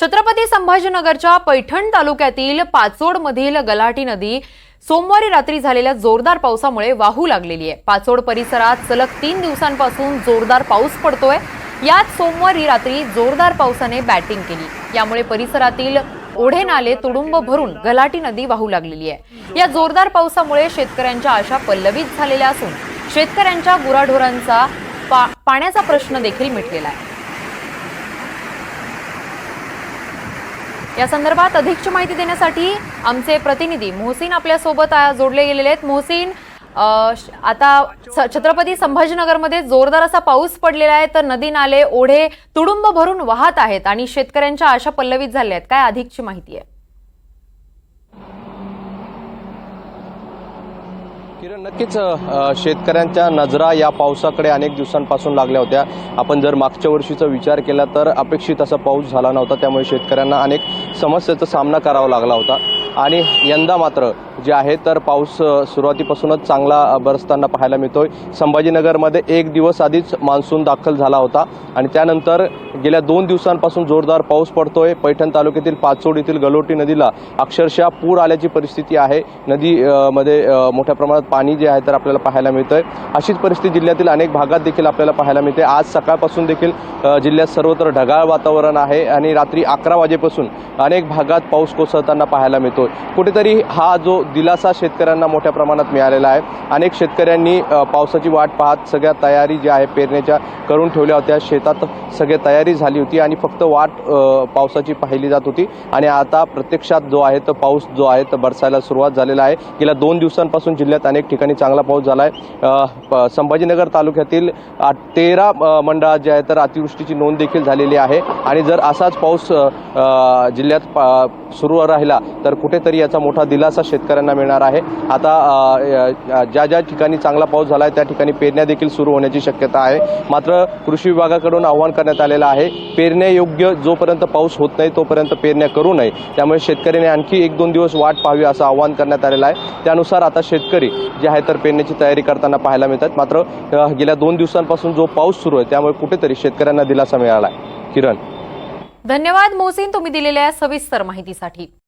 छत्रपती संभाजीनगरच्या पैठण तालुक्यातील पाचोडमधील गलाटी नदी सोमवारी रात्री झालेल्या जोरदार पावसामुळे वाहू लागलेली आहे. पाचोड परिसरात सलग तीन दिवसांपासून जोरदार पाऊस पडतोय. यात सोमवारी रात्री जोरदार पावसाने बॅटिंग केली. यामुळे परिसरातील ओढे नाले तुडुंब भरून गलाटी नदी वाहू लागलेली आहे. या जोरदार पावसामुळे शेतकऱ्यांच्या आशा पल्लवित झालेल्या असून शेतकऱ्यांच्या गुराढोरांचा पा- पाण्याचा प्रश्न देखील मिटलेला आहे. या संदर्भात अधिकची माहिती देण्यासाठी आमचे प्रतिनिधी मोहसिन आपल्यासोबत जोडले गेलेले आहेत. मोहसिन आता छत्रपती संभाजीनगरमध्ये जोरदार असा पाऊस पडलेला आहे तर नदी नाले ओढे तुडुंब भरून वाहत आहेत आणि शेतकऱ्यांच्या आशा पल्लवित झाल्या आहेत. काय अधिकची माहिती आहे? किरण नक्कीच शेतकऱ्यांच्या नजरा या पावसाकडे अनेक दिवसांपासून लागल्या होत्या. आपण जर मागच्या वर्षीचा विचार केला तर अपेक्षित असा पाऊस झाला नव्हता. त्यामुळे शेतकऱ्यांना अनेक समस्येचा सामना करावा लागला होता. आणि यंदा मात्र जे आहे तर पाऊस सुरुवातीपासूनच चांगला बरसताना पाहायला मिळतोय. संभाजीनगरमध्ये एक दिवस आधीच मान्सून दाखल झाला होता आणि त्यानंतर गेल्या दोन दिवसांपासून जोरदार पाऊस पडतोय. पैठण तालुक्यातील पाचोड येथील गलोटी नदीला अक्षरशः पूर आल्याची परिस्थिती आहे. नदी मध्ये मोठ्या प्रमाणात पाणी जे आहे तर आपल्याला पाहायला मिळतंय. अशीच परिस्थिती जिल्ह्यातील अनेक भागात देखील आपल्याला पाहायला मिळते. आज सकाळपासून देखील जिल्ह्यात सर्वत्र ढगाळ वातावरण आहे आणि रात्री अकरा वाजेपासून अनेक भागात पाऊस कोसळताना पाहायला मिळतोय. कुठेतरी हा जो दिलासा शेतकऱ्यांना मोठ्या प्रमाणात मिळालेला आहे. अनेक शेतकऱ्यांनी पावसाची वाट पाहत सगळ्या तयारी ज्या आहे पेरण्याच्या करून ठेवल्या होत्या. शेतात सगळी तयारी झाली होती आणि फक्त वाट पावसाची पाहिली जात होती. आणि आता प्रत्यक्षात जो आहे तो पाऊस जो आहे तो बरसायला सुरुवात झालेला आहे. गेल्या दोन दिवसांपासून जिल्ह्यात अनेक ठिकाणी चांगला पाऊस झाला आहे संभाजीनगर तालुक्यातील तेरा मंडळात जे आहे तर अतिवृष्टीची नोंद देखील झालेली आहे. आणि जर असाच पाऊस जिल्ह्यात पा- सुरू राहिला तर कुठेतरी याचा मोठा दिलासा शेतकऱ्यांना मिळणार आहे. आता ज्या ज्या ठिकाणी चांगला पाऊस झाला आहे त्या ठिकाणी पेरण्या देखील सुरू होण्याची शक्यता आहे. मात्र कृषी विभागाकडून आवाहन करण्यात आलेलं आहे पेरण्यायोग्य जोपर्यंत पाऊस होत नाही तोपर्यंत पेरण्या करू नये. त्यामुळे शेतकऱ्यांनी आणखी एक दोन दिवस वाट पाहावी असं आवाहन करण्यात आलेलं आहे. त्यानुसार आता शेतकरी जे आहे तर पेरण्याची तयारी करताना पाहायला मिळतात. मात्र गेल्या दोन दिवसांपासून जो पाऊस सुरू आहे त्यामुळे कुठेतरी शेतकऱ्यांना दिलासा मिळाला आहे. किरण. धन्यवाद मोहसिन तुम्ही दिलेल्या सविस्तर माहितीसाठी.